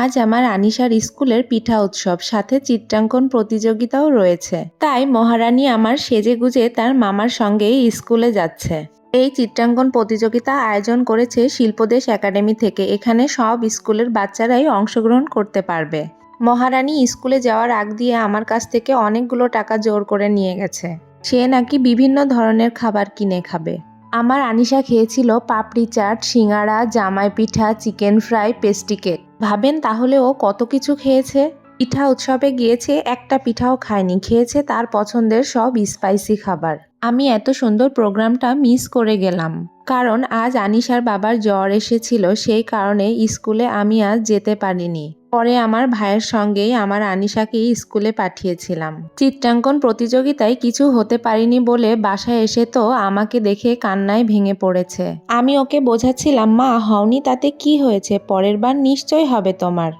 আজ আমার আনিশার স্কুলের পিঠা উৎসব, সাথে চিত্রাঙ্কন প্রতিযোগিতাও রয়েছে। তাই মহারানী আমার সেজে গুজে তার মামার সঙ্গেই স্কুলে যাচ্ছে। এই চিত্রাঙ্কন প্রতিযোগিতা আয়োজন করেছে শিল্পদেশ একাডেমি থেকে। এখানে সব স্কুলের বাচ্চারাই অংশগ্রহণ করতে পারবে। মহারানী স্কুলে যাওয়ার আগ দিয়ে আমার কাছ থেকে অনেকগুলো টাকা জোর করে নিয়ে গেছে। সে নাকি বিভিন্ন ধরনের খাবার কিনে খাবে। আমার আনিশা খেয়েছিল পাপড়ি চাট, সিঙ্গাড়া জামাই পিঠা চিকেন ফ্রাই, পেস্টি কেক। ভাবেন তাহলে ও কত কিছু খেয়েছে? পিঠা উৎসবে গিয়েছে, একটা পিঠাও খায়নি, খেয়েছে তার পছন্দের সব স্পাইসি খাবার। আমি এত সুন্দর প্রোগ্রামটা মিস করে গেলাম। কারণ আজ আনিশার বাবার জ্বর এসেছিল, সেই কারণে স্কুলে আমি আজ যেতে পারিনি। পরে আমার ভাইয়ের সঙ্গেই আমার আনিশাকে স্কুলে পাঠিয়েছিলাম। চিত্রাঙ্কন প্রতিযোগিতায় কিছু হতে পারিনি বলে বাসায় এসে তো আমাকে দেখে কান্নায় ভেঙে পড়েছে। আমি ওকে বোঝাচ্ছিলাম, মা, হওনি তাতে কি হয়েছে? পরের বার নিশ্চয় হবে তোমার।